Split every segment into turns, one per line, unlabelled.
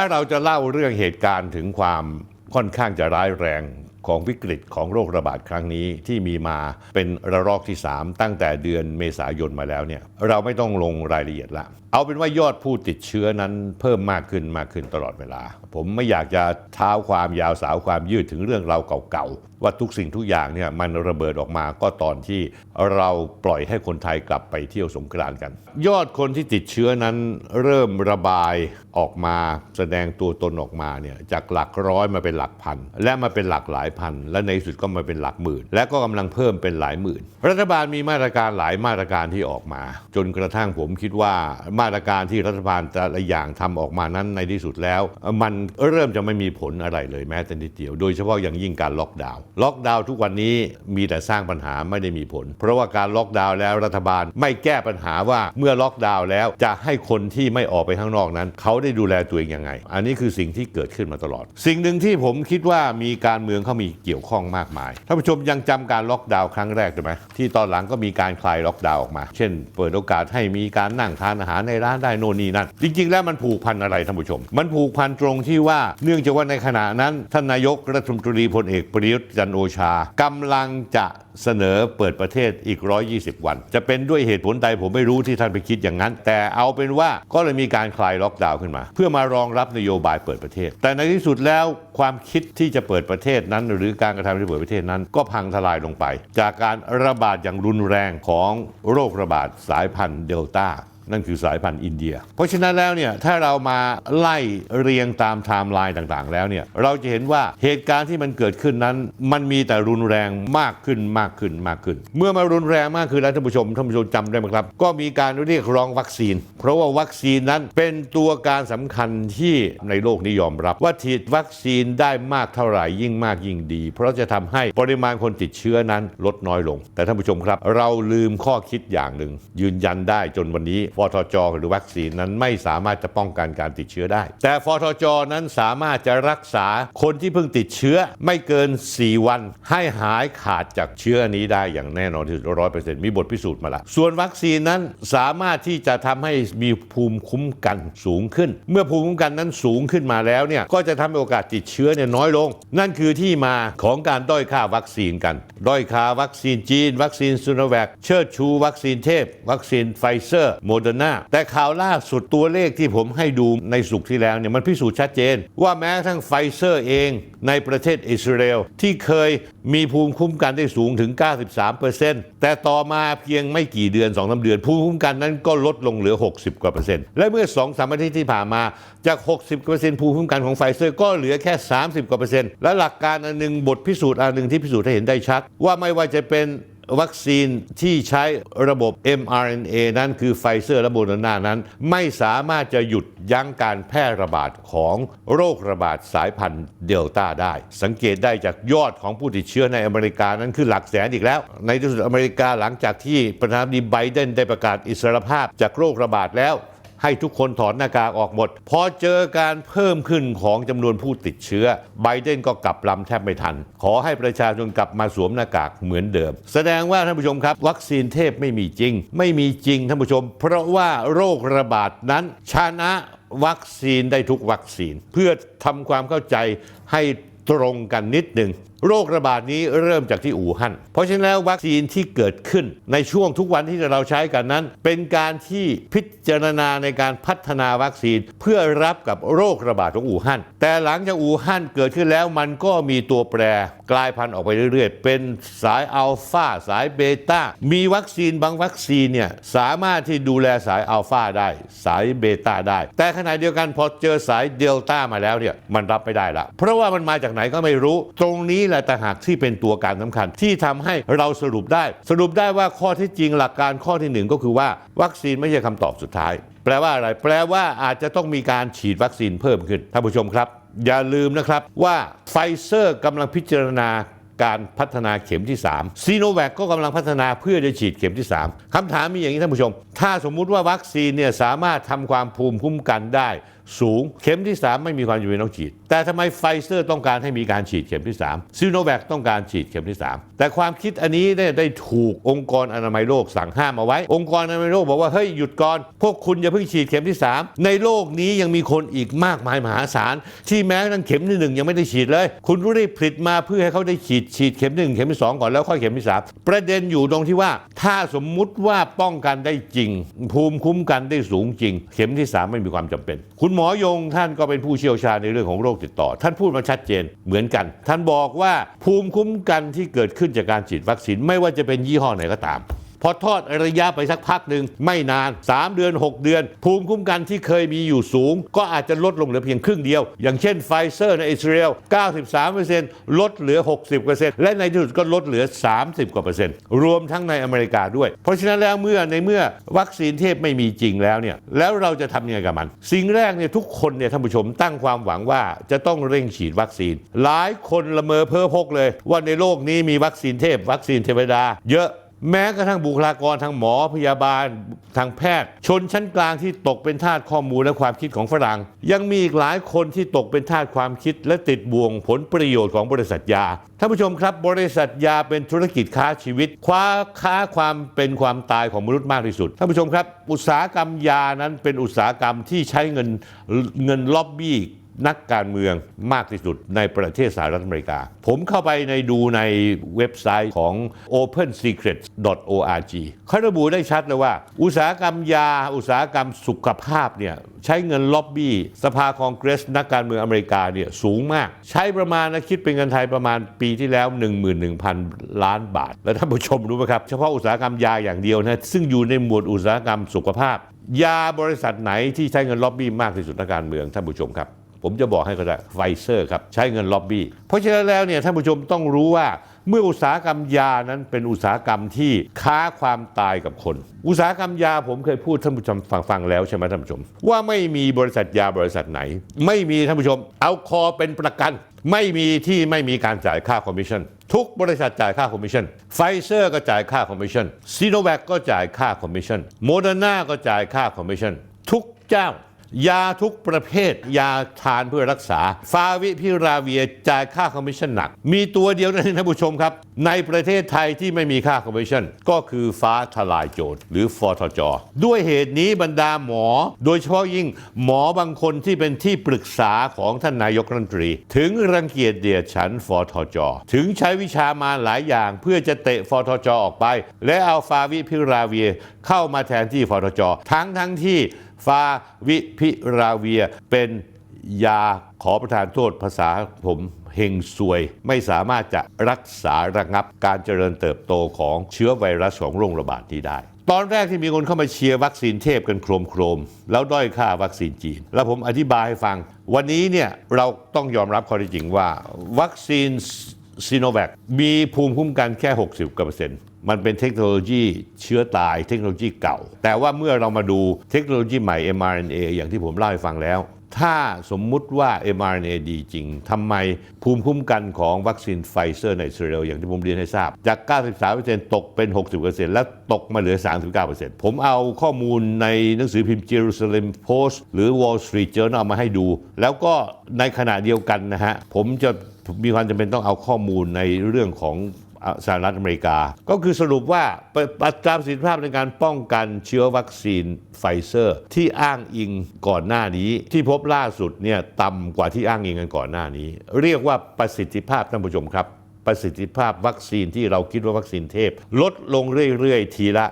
ถ้าเราจะเล่าเรื่องเหตุการณ์ถึงความค่อนข้างจะร้ายแรงของวิกฤตของโรคระบาดครั้งนี้ที่มีมาเป็นระลอกที่ 3 ตั้งแต่เดือนเมษายนมาแล้วเนี่ยเราไม่ต้องลงรายละเอียดละเอาเป็นว่ายอดผู้ติดเชื้อนั้นเพิ่มมากขึ้นมากขึ้นตลอดเวลา ผมไม่อยากจะเท้าความยาวสาวความยืดถึงเรื่องเราวเก่าๆ ว่าทุกสิ่งทุกอย่างเนี่ยมันระเบิดออกมาก็ตอนที่เราปล่อยให้คนไทยกลับไปเที่ยวสงกรานต์กัน ยอดคนที่ติดเชื้อนั้นเริ่มระบายออกมาแสดงตัวตนออกมาเนี่ยจากหลักร้อยมาเป็นหลักพัน และมาเป็นหลักหลายพัน และในสุดก็มาเป็นหลักหมื่น และก็กำลังเพิ่มเป็นหลายหมื่น รัฐบาลมีมาตรการหลายมาตรการที่ออกมา จนกระทั่งผมคิดว่ามาตรการที่รัฐบาลแต่ละอย่างทำออกมานั้นในที่สุดแล้ว มันเริ่มจะไม่มีผลอะไรเลยแม้แต่นิดเดียว โดยเฉพาะอย่างยิ่งการล็อกดาวน์ล็อกดาวน์ทุกวันนี้มีแต่สร้างปัญหาไม่ได้มีผล เพราะว่าการล็อกดาวน์แล้วรัฐบาลไม่แก้ปัญหาว่าเมื่อล็อกดาวน์แล้วจะให้คนที่ไม่ออกไปข้างนอกนั้น เขาได้ดูแลตัวเองยังไง อันนี้คือสิ่งที่เกิดขึ้นมาตลอด สิ่งหนึ่งที่ผมคิดว่ามีการเมืองเข้ามีเกี่ยวข้องมากมายท่านผู้ชมยังจำการล็อกดาวน์ครั้งแรกได้ไหมที่ตอนหลังก็มีการคลายล็อกดาวน์ออกมา เช่น เปิดโอกาสให้มีการนั่งทานอาหารในร้านได้โน่นนี่นั่นจริง ๆ แล้วมันผูกพันอะไรท่านผู้ชม มันผูกพันตรงที่ว่าเนื่องจากว่าในขณะนั้นท่านนายกรัฐมนตรีพลเอกประยุทธ์จันโอชากำลังจะเสนอเปิดประเทศอีก 120 วัน จะเป็นด้วยเหตุผลใดผมไม่รู้ที่ท่านไปคิดอย่างนั้น แต่เอาเป็นว่าก็เลยมีการคลายล็อกดาวน์ขึ้นมา เพื่อมารองรับนโยบายเปิดประเทศ แต่ในที่สุดแล้วความคิดที่จะเปิดประเทศนั้น หรือการกระทำที่เปิดประเทศนั้น ก็พังทลายลงไป จากการระบาดอย่างรุนแรงของโรคระบาดสายพันธุ์เดลต้า นั่นคือสายพันธุ์อินเดีย เพราะฉะนั้นแล้วเนี่ยถ้าเรามาไล่เรียงตามไทม์ไลน์ต่างๆ แล้วเนี่ยเราจะเห็นว่าเหตุการณ์ที่มันเกิดขึ้นนั้น มันมีแต่รุนแรงมากขึ้นมากขึ้นมากขึ้น เมื่อมารุนแรงมากขึ้นแล้วท่านผู้ชมท่านผู้ชมจำได้ไหมครับ ก็มีการเรียกร้องวัคซีน เพราะว่าวัคซีนนั้นเป็นตัวการสำคัญที่ในโลกนิยอมรับ ว่าฉีดวัคซีนได้มากเท่าไหร่ยิ่งมากยิ่งดี เพราะจะทำให้ปริมาณคนติดเชื้อนั้นลดน้อยลง แต่ท่านผู้ชมครับ เราลืมข้อคิดอย่างหนึ่งยืนยันได้จนวันนี้ฟทจ หรือวัคซีนนั้นไม่สามารถจะป้องกันการติดเชื้อได้ แต่ฟทจ นั้นสามารถจะรักษาคนที่เพิ่งติดเชื้อไม่เกิน 4 วัน ให้หายขาดจากเชื้อนี้ได้อย่างแน่นอนที่สุดร้อยเปอร์เซ็นต์มีบทพิสูจน์มาแล้วส่วนวัคซีนนั้นสามารถที่จะทำให้มีภูมิคุ้มกันสูงขึ้น เมื่อภูมิคุ้มกันนั้นสูงขึ้นมาแล้วเนี่ยก็จะทำให้โอกาสติดเชื้อเนี่ยน้อยลง นั่นคือที่มาของการด้อยค่าวัคซีนกัน ด้อยค่าวัคซีนจีน วัคซีนซูโนแวคเชิดชู วัคซีนเทพ วัคซีนไฟเซอร์โมเดอร์นาแต่ข่าวล่าสุดตัวเลขที่ผมให้ดูในสุกที่แล้วเนี่ยมันพิสูจน์ชัดเจน ว่าแม้ทั้งไฟเซอร์เองในประเทศอิสราเอลที่เคยมีภูมิคุ้มกันได้สูงถึง 93%แต่ต่อมาเพียงไม่กี่เดือน2อสเดือน ภูมิคุ้มกันนั้นก็ลดลงเหลือ 60 กว่าเปอร์เซ็นต์และเมื่อ2อสามอาทิตย์ที่ผ่านมาจาก 60 กว่าเปอร์เซ็นต์ภูมิคุ้มกันของไฟเซอร์ก็เหลือแค่ 30 กว่าเปอร์เซ็นต์และหลักการอันหนึ่งบทพิสูจน์อันหนึ่งที่พิสูจน์ให้เห็นได้ชัด ว่าไม่ว่าจะเป็น วัคซีนที่ใช้ระบบ mRNA นั้นคือไฟเซอร์และโมเดอร์นานั้น ไม่สามารถจะหยุดยั้งการแพร่ระบาดของโรคระบาดสายพันธุ์เดลต้าได้ สังเกตได้จากยอดของผู้ติดเชื้อในอเมริกานั้นคือหลักแสนอีกแล้ว ในที่สุดอเมริกาหลังจากที่ประธานาธิบดีไบเดนได้ประกาศอิสรภาพจากโรคระบาดแล้ว ให้ทุกคนถอดหน้ากากออกหมด พอเจอการเพิ่มขึ้นของจำนวนผู้ติดเชื้อ ไบเดนก็กลับลำแทบไม่ทัน ขอให้ประชาชนกลับมาสวมหน้ากากเหมือนเดิม แสดงว่าท่านผู้ชมครับ วัคซีนเทพไม่มีจริง ไม่มีจริงท่านผู้ชม เพราะว่าโรคระบาดนั้นชนะวัคซีนได้ทุกวัคซีน เพื่อทำความเข้าใจให้ตรงกันนิดหนึ่ง โรคระบาดนี้เริ่มจากที่อู่ฮั่น เพราะฉะนั้นววัคซีนที่เกิดขึ้นในช่วงทุกวันที่เราใช้กันนั้น เป็นการที่พิจารณาในการพัฒนาวัคซีนเพื่อรับกับโรคระบาดของอู่ฮั่น แต่หลังจากอู่ฮั่นเกิดขึ้นแล้วมันก็มีตัวแปรกลายพันธุ์ออกไปเรื่อยๆ เป็นสายอัลฟาสายเบต้า มีวัคซีนบางวัคซีนเนี่ยสามารถที่ดูแลสายอัลฟาได้ สายเบต้าได้ แต่ขณะเดียวกันพอเจอสายเดลต้ามาแล้วเนี่ยมันรับไม่ได้ละ เพราะว่ามันมาจากไหนก็ไม่รู้ ตรงนี้แหละต่างหากที่เป็นตัวการสำคัญ ที่ทำให้เราสรุปได้ สรุปได้ว่าข้อที่จริงหลักการข้อที่หนึ่งก็คือว่า วัคซีนไม่ใช่คำตอบสุดท้าย แปลว่าอะไร แปลว่าอาจจะต้องมีการฉีดวัคซีนเพิ่มขึ้นท่านผู้ชมครับ อย่าลืมนะครับว่าไฟเซอร์กำลังพิจารณาการพัฒนาเข็มที่ 3 ซีโนแวคก็กำลังพัฒนาเพื่อจะฉีดเข็มที่ 3คำถามมีอย่างนี้ท่านผู้ชม ถ้าสมมุติว่าวัคซีนเนี่ยสามารถทำความภูมิคุ้มกันได้ สูง เข็มที่ 3 ไม่มีความจำเป็นต้องฉีด แต่ทำไมไฟเซอร์ต้องการให้มีการฉีดเข็มที่ 3 ซิโนแวคต้องการฉีดเข็มที่ 3 แต่ความคิดอันนี้ได้ได้ถูกองค์กรอนามัยโลกสั่งห้ามเอาไว้ องค์กรอนามัยโลกบอกว่าเฮ้ยหยุดก่อน พวกคุณอย่าเพิ่งฉีดเข็มที่ 3 ในโลกนี้ยังมีคนอีกมากมายมหาศาลที่แม้กระทั่งเข็มที่หนึ่งยังไม่ได้ฉีดเลย คุณรีบผลิตมาเพื่อให้เขาได้ฉีดฉีดเข็มหนึ่งเข็มที่สองก่อนแล้วค่อยเข็มที่สามประเด็นอยู่ตรงที่ว่า ถ้าสมมุติว่าป้องกันได้จริง ภูมิคุ้มกันได้สูงจริง เข็มที่สามไม่มีความจำเป็น คุณหมอยงท่านก็เป็นผู้เชี่ยวชาญในเรื่องของโรคติดต่อ ท่านพูดมาชัดเจนเหมือนกัน ท่านบอกว่าภูมิคุ้มกันที่เกิดขึ้นจากการฉีดวัคซีนไม่ว่าจะเป็นยี่ห้อไหนก็ตาม พอทอดระยะไปสักพักหนึ่งไม่นาน 3 เดือน 6 เดือน ภูมิคุ้มกันที่เคยมีอยู่สูง ก็อาจจะลดลงเหลือเพียงครึ่งเดียว อย่างเช่นไฟเซอร์ในอิสราเอล 93%ลดเหลือ 60%และในที่สุดก็ลดเหลือ 30 กว่าเปอร์เซ็นต์รวมทั้งในอเมริกาด้วย เพราะฉะนั้นแล้วเมื่อในเมื่อวัคซีนเทพไม่มีจริงแล้วเนี่ยแล้วเราจะทำยังไงกับมัน สิ่งแรกเนี่ยทุกคนเนี่ยท่านผู้ชมตั้งความหวังว่าจะต้องเร่งฉีดวัคซีน หลายคนละเมอเพ้อพกเลย ว่าในโลกนี้มีวัคซีนเทพ วัคซีนเทวดา เยอะ แม้กระทั่งบุคลากรทางหมอพยาบาลทางแพทย์ ชนชั้นกลางที่ตกเป็นทาสข้อมูลและความคิดของฝรั่ง ยังมีอีกหลายคนที่ตกเป็นทาสความคิด และติดบ่วงผลประโยชน์ของบริษัทยาท่านผู้ชมครับ บริษัทยาเป็นธุรกิจค้าชีวิต คว้าค้าความเป็นความตายของมนุษย์มากที่สุดท่านผู้ชมครับ อุตสาหกรรมยานั้นเป็นอุตสาหกรรมที่ใช้เงินเงินล็อบบี้ นักการเมืองมากที่สุดในประเทศสหรัฐอเมริกา ผมเข้าไปในดูในเว็บไซต์ของ opensecrets.org เขาระบุได้ชัดเลยว่า อุตสาหกรรมยา อุตสาหกรรมสุขภาพเนี่ยใช้เงินล็อบบี้ สภาคองเกรส นักการเมืองอเมริกาเนี่ยสูงมาก ใช้ประมาณนะคิดเป็นเงินไทยประมาณปีที่แล้ว 11,000 ล้านบาท แล้วท่านผู้ชมรู้ไหมครับ เฉพาะอุตสาหกรรมยาอย่างเดียวนะซึ่งอยู่ในหมวดอุตสาหกรรมสุขภาพ ยาบริษัทไหนที่ใช้เงินล็อบบี้มากที่สุดนักการเมืองท่านผู้ชมครับ ผมจะบอกให้ก็ได้ไฟเซอร์ครับใช้เงินล็อบบี้ เพราะฉะนั้นแล้วเนี่ยท่านผู้ชมต้องรู้ว่าเมื่ออุตสาหกรรมยานั้นเป็นอุตสาหกรรมที่ค้าความตายกับคน อุตสาหกรรมยาผมเคยพูดท่านผู้ชมฟังฟังแล้วใช่ไหมท่านผู้ชม ว่าไม่มีบริษัทยาบริษัทไหน ไม่มีท่านผู้ชม เอาคอเป็นประกัน ไม่มีที่ไม่มีการจ่ายค่าคอมมิชชั่นทุกบริษัทจ่ายค่าคอมมิชชั่นไฟเซอร์ก็จ่ายค่าคอมมิชชั่นซีโนแวคก็จ่ายค่าคอมมิชชั่นโมเดอร์นาก็จ่ายค่าคอมมิชชั่นทุกเจ้า ยาทุกประเภท ยาทานเพื่อรักษา ฟาวิพิราเวียจ่ายค่าคอมมิชชั่นหนัก มีตัวเดียวนะท่านผู้ชมครับ ในประเทศไทยที่ไม่มีค่าคอมมิชชั่น ก็คือฟ้าทลายโจรหรือฟอทจ ด้วยเหตุนี้บรรดาหมอ โดยเฉพาะยิ่งหมอบางคนที่เป็นที่ปรึกษาของท่านนายกรัฐมนตรี ถึงรังเกียจเดียดฉันฟอทจ ถึงใช้วิชามาหลายอย่าง เพื่อจะเตะฟอทจออกไป และเอาฟาวิพิราเวียเข้ามาแทนที่ฟอทจ ทั้งทั้งที่ ฟาวิพิราเวียเป็นยาขอประทานโทษภาษาผมเฮงซวย ไม่สามารถจะรักษาระงับการเจริญเติบโตของเชื้อไวรัสของโรคระบาดนี้ได้ ตอนแรกที่มีคนเข้ามาเชียร์วัคซีนเทพกันโครมโครมแล้วด้อยค่าวัคซีนจีน แล้วผมอธิบายให้ฟัง วันนี้เนี่ยเราต้องยอมรับข้อท็จจริงว่า วัคซีน ซีโนแวคมีภูมิคุ้มกันแค่ 60กว่าเปอร์เซ็นต์มันเป็นเทคโนโลยีเชื้อตายเทคโนโลยีเก่า แต่ว่าเมื่อเรามาดูเทคโนโลยีใหม่ mRNA อย่างที่ผมเล่าให้ฟังแล้ว ถ้าสมมุติว่า mRNA ดีจริง ทำไมภูมิคุ้มกันของวัคซีนไฟเซอร์ในอิสราเอลอย่างที่ผมเรียนให้ทราบ จาก 93%ตกเป็น 60%แล้วตกมาเหลือ 39%ผมเอาข้อมูลในหนังสือพิมพ์ Jerusalem Post หรือ Wall Street Journal มาให้ดู แล้วก็ในขณะเดียวกันนะฮะ ผมจะมีความจำเป็นต้องเอาข้อมูลในเรื่องของ สหรัฐอเมริกา ก็คือสรุปว่าอัตราประสิทธิภาพในการป้องกันเชื้อวัคซีนไฟเซอร์ ที่อ้างอิงก่อนหน้านี้ ที่พบล่าสุดเนี่ยต่ำกว่าที่อ้างอิงกันก่อนหน้านี้ เรียกว่าประสิทธิภาพท่านผู้ชมครับประสิทธิภาพวัคซีนที่เราคิดว่าวัคซีนเทพ ลดลงเรื่อย ๆ ทีละ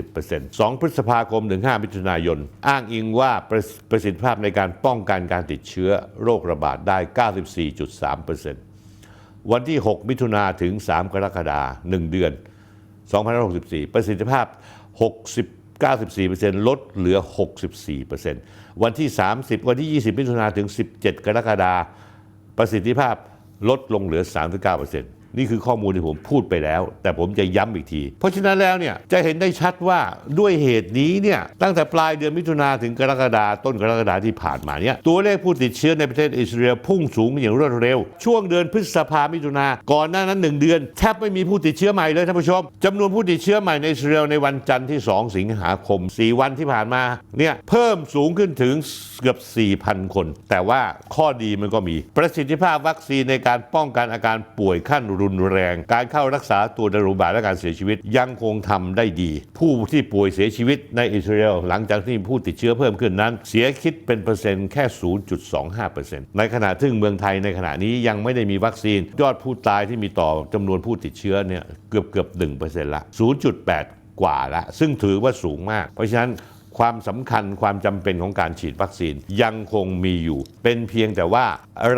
30% 2 พฤษภาคมถึง 5 มิถุนายน อ้างอิงว่าประประสิทธิภาพในการป้องกันการติดเชื้อโรคระบาดได้ 94.3% วันที่ 6 มิถุนาถึง 3 กรกฎาคม1เดือน 2564 ประสิทธิภาพ 60 94%ลดเหลือ 64%วันที่ 30 วันที่ 20 มิถุนาถึง 17 กรกฎาคมประสิทธิภาพลดลงเหลือ 39% นี่คือข้อมูลที่ผมพูดไปแล้ว แต่ผมจะย้ำอีกที เพราะฉะนั้นแล้วเนี่ยจะเห็นได้ชัดว่าด้วยเหตุนี้เนี่ยตั้งแต่ปลายเดือนมิถุนาถึงกรกฎาต้นกรกฎาที่ผ่านมาเนี่ยตัวเลขผู้ติดเชื้อในประเทศอิสราเอลพุ่งสูงอย่างรวดเร็ว ช่วงเดือนพฤษภามิถุนาก่อนหน้านั้นหนึ่งเดือนแทบไม่มีผู้ติดเชื้อใหม่เลยท่านผู้ชมจำนวนผู้ติดเชื้อใหม่ในอิสราเอลในวันจันทร์ที่ 2 สิงหาคม 4 วันที่ผ่านมาเนี่ยเพิ่มสูงขึ้นถึงเกือบ 4,000 คน แต่ว่าข้อดีมันก็มีประสิทธิภาพวัคซีนในการป้องกันอาการป่วยขั้นรุุนแรง การเข้ารักษาตัวในโรงพยาบาลและการเสียชีวิตยังคงทำได้ดี ผู้ที่ป่วยเสียชีวิตในอิสราเอลหลังจากที่ผู้ติดเชื้อเพิ่มขึ้นนั้น เสียคิดเป็นเปอร์เซ็นต์แค่ 0.25%ในขณะที่เมืองไทยในขณะนี้ยังไม่ได้มีวัคซีน ยอดผู้ตายที่มีต่อจำนวนผู้ติดเชื้อเนี่ยเกือบเกือบ1%ละ0.8 กว่าละซึ่งถือว่าสูงมาก เพราะฉะนั้น ความสำคัญความจำเป็นของการฉีดวัคซีนยังคงมีอยู่ เป็นเพียงแต่ว่า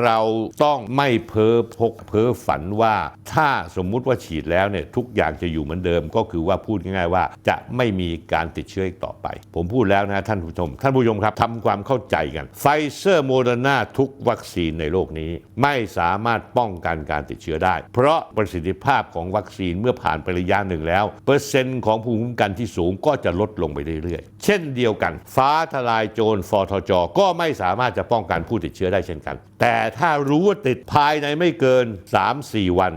เราต้องไม่เพ้อพกเพ้อฝันว่าถ้าสมมุติว่าฉีดแล้วเนี่ยทุกอย่างจะอยู่เหมือนเดิม ก็คือว่าพูดง่ายๆว่า จะไม่มีการติดเชื้ออีกต่อไป ผมพูดแล้วนะท่านผู้ชม ท่านผู้ชมครับทำความเข้าใจกันไฟเซอร์โมเดอร์นาทุกวัคซีนในโลกนี้ ไม่สามารถป้องกันการติดเชื้อได้ เพราะประสิทธิภาพของวัคซีนเมื่อผ่านไประยะหนึ่งแล้ว เปอร์เซ็นต์ของภูมิคุ้มกันที่สูงก็จะลดลงไปเรื่อยๆ เช่นเดียวกัน ฟ้าทลายโจรฟอทจ ก็ไม่สามารถจะป้องกันผู้ติดเชื้อได้เช่นกัน แต่ถ้ารู้ว่าติดภายในไม่เกิน 3-4 วัน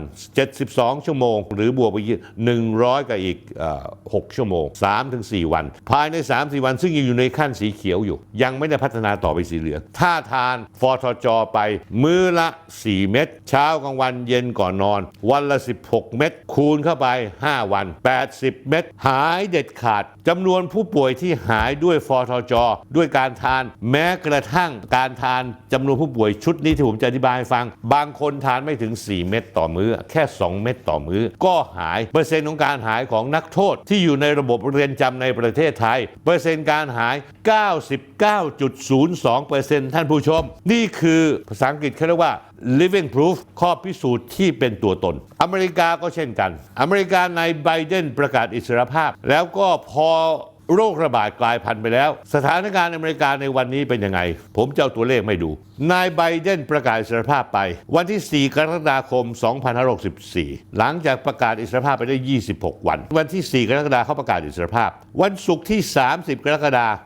72 ชั่วโมง หรือบวกไปอีก100 กับอีกอ6ชั่วโมง 3-4 วัน ภายใน 3-4 วัน ซึ่งยังอยู่ในขั้นสีเขียวอยู่ ยังไม่ได้พัฒนาต่อไปสีเหลือง ถ้าทานฟอทจไปมื้อละ 4 เม็ดเช้ากลางวันเย็นก่อนนอน วันละ 16 เม็ดคูณเข้าไป 5 วัน 80 เม็ดหายเด็ดขาดจำนวนผู้ป่วยที่หายด้วยฟอทจด้วยการทาน แม้กระทั่งการทานจำนวนผู้ป่วยชุดนี้ที่ผมจะอธิบายให้ฟัง บางคนทานไม่ถึง 4 เม็ดต่อมื้อ แค่ 2 เม็ดต่อมื้อ ก็หาย เปอร์เซ็นต์ของการหายของนักโทษที่อยู่ในระบบเรือนจำในประเทศไทย เปอร์เซ็นต์การหาย 99.02%ท่านผู้ชม นี่คือภาษาอังกฤษเขาเรียกว่า living proof ข้อพิสูจน์ที่เป็นตัวตน อเมริกาก็เช่นกัน อเมริกาในไบเดนประกาศอิสรภาพ แล้วก็พอ โรคระบาดกลายพันธุ์ไปแล้ว สถานการณ์อเมริกาในวันนี้เป็นยังไง ผมจะเอาตัวเลขไม่ดู นายไบเดนประกาศอิสรภาพไป วันที่ 4 กรกฎาคม 2564 หลังจากประกาศอิสรภาพไปได้ 26 วัน วันที่ 4 กรกฎาคมเขาประกาศอิสรภาพ วันศุกร์ที่ 30 กรกฎาคม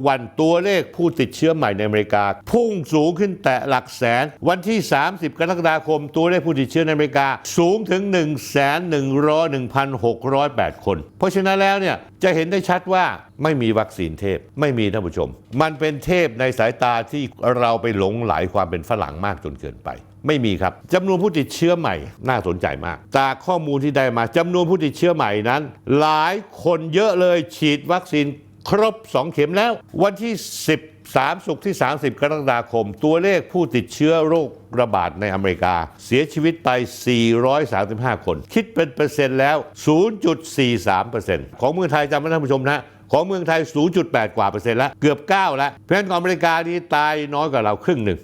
26 วัน ตัวเลขผู้ติดเชื้อใหม่ในอเมริกา พุ่งสูงขึ้นแต่หลักแสน วันที่ 30 กรกฎาคม ตัวเลขผู้ติดเชื้อในอเมริกา สูงถึง 1 1 1 1,608 คน เพราะฉะนั้นแล้วเนี่ยจะเห็นได้ชัดว่าไม่มีวัคซีนเทพไม่มีท่านผู้ชม มันเป็นเทพในสายตาที่เราไปหลงไหลความเป็นฝรั่งมากจนเกินไป ไม่มีครับจำนวนผู้ติดเชื้อใหม่น่าสนใจมาก จากข้อมูลที่ได้มาจำนวนผู้ติดเชื้อใหม่นั้น หลายคนเยอะเลยฉีดวัคซีนครบ 2 เข็มแล้ว วันที่ 10 3 สุกที่ 30 กรกฎาคม ตัวเลขผู้ติดเชื้อโรคระบาดในอเมริกา เสียชีวิตไป 435 คน คิดเป็นเปอร์เซ็นต์แล้ว 0.43%ของเมืองไทยจำไว้ท่านผู้ชมนะของเมืองไทย 0.8 กว่าเปอร์เซ็นต์แล้ว เกือบ 9 แล้ว เพราะฉะนั้นของอเมริกานี่ตายน้อยกว่าเราครึ่งหนึ่ง